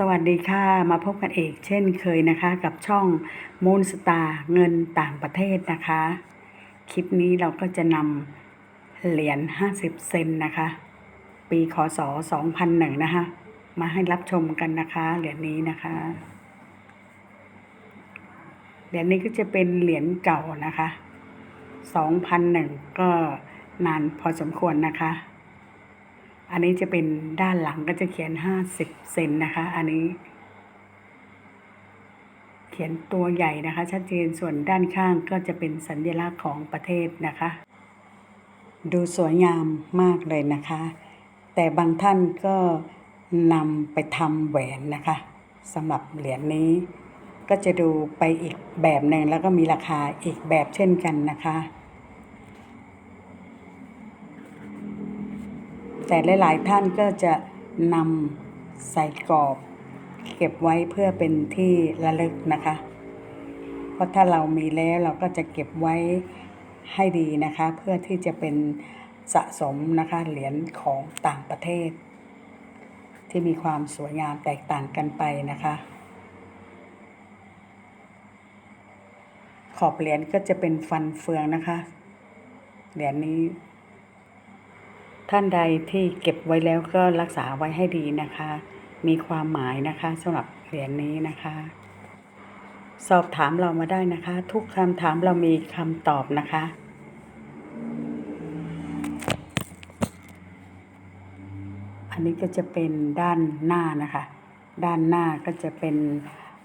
สวัสดีค่ะ มาพบกันอีกเช่นเคยนะคะ กับช่องมูนสตาร์เงินต่างประเทศนะคะ คลิปนี้เราก็จะนำเหรียญ 50 เซนนะคะ ปีคศ2001 นะคะ มาให้รับชมกันนะคะ เหรียญนี้นะคะ เหรียญนี้ก็จะเป็นเหรียญเก่านะคะ 2001 ก็นานพอสมควรนะคะ อันนี้จะเป็นด้านหลังก็จะเขียน50เซนนะคะ อันนี้ เขียนตัวใหญ่นะคะ ชัดเจนส่วนด้านข้างก็จะเป็นสัญลักษณ์ของประเทศนะคะ ดูสวยงามมากเลยนะคะ แต่บางท่านก็นำไปทำแหวนนะคะสำหรับเหรียญนี้ ก็จะดูไปอีกแบบหนึ่งแล้วก็มีราคาอีกแบบเช่นกันนะคะ แต่หลาย ๆ ท่านก็จะนำใส่กรอบ เก็บไว้เพื่อเป็นที่ระลึกนะคะ เพราะถ้าเรามีแล้วเราก็จะเก็บไว้ให้ดีนะคะ เพื่อที่จะเป็นสะสมนะคะเหรียญของต่างประเทศ ที่มีความสวยงามแตกต่างกันไปนะคะ ขอบเหรียญก็จะเป็นฟันเฟืองนะคะเหรียญนี้ ท่านใดที่เก็บไว้แล้วก็รักษาไว้ให้ดีนะคะ มีความหมายนะคะสำหรับเหรียญนี้นะคะ สอบถามเรามาได้นะคะ ทุกคำถามเรามีคำตอบนะคะอันนี้ก็จะเป็นด้านหน้านะคะ ด้านหน้าก็จะเป็น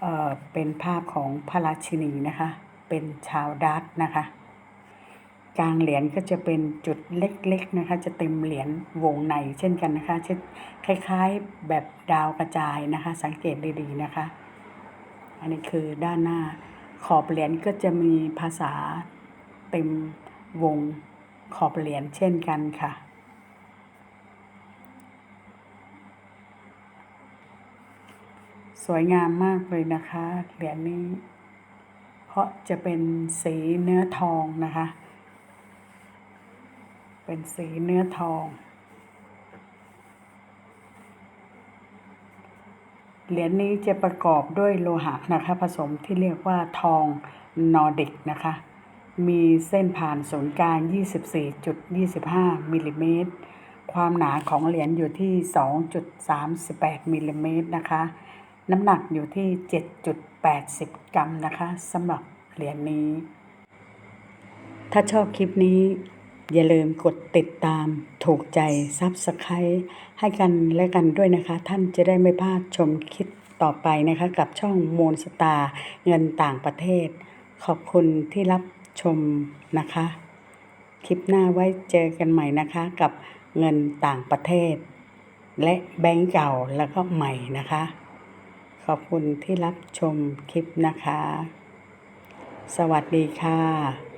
เอ่อเป็นภาพของพระราชินีนะคะ เป็นชาวดัตนะคะ กลางเหรียญก็จะเป็นจุดเล็กๆนะคะ จะเต็มเหรียญวงในเช่นกันนะคะเช่นคล้ายๆแบบดาวกระจายนะคะ สังเกตดีๆนะคะ อันนี้คือด้านหน้าขอบเหรียญก็จะมีภาษาเต็มวงขอบเหรียญเช่นกันค่ะสวยงามมากเลยนะคะ เหรียญนี้ เพราะจะเป็นสีเนื้อทองนะคะ เป็นสีเนื้อทอง เหรียญนี้จะประกอบด้วยโลหะนะคะผสมที่เรียกว่าทองนอร์ดิกนะคะ มีเส้นผ่านศูนย์กลาง 24.25มิลลิเมตร ความหนาของเหรียญอยู่ที่ 2.38มิลลิเมตรนะคะ น้ำหนักอยู่ที่ 7.80 กรัมนะคะสำหรับเหรียญนี้ถ้าชอบคลิปนี้ อย่าลืมกดติดตามถูกใจซับสไครต์ให้กันและกันด้วยนะคะ ท่านจะได้ไม่พลาดชมคลิปต่อไปนะคะ กับช่องมูลสตาร์เงินต่างประเทศ ขอบคุณที่รับชมนะคะ คลิปหน้าไว้เจอกันใหม่นะคะ กับเงินต่างประเทศ และแบงก์เก่าแล้วก็ใหม่นะคะ ขอบคุณที่รับชมคลิปนะคะ สวัสดีค่ะ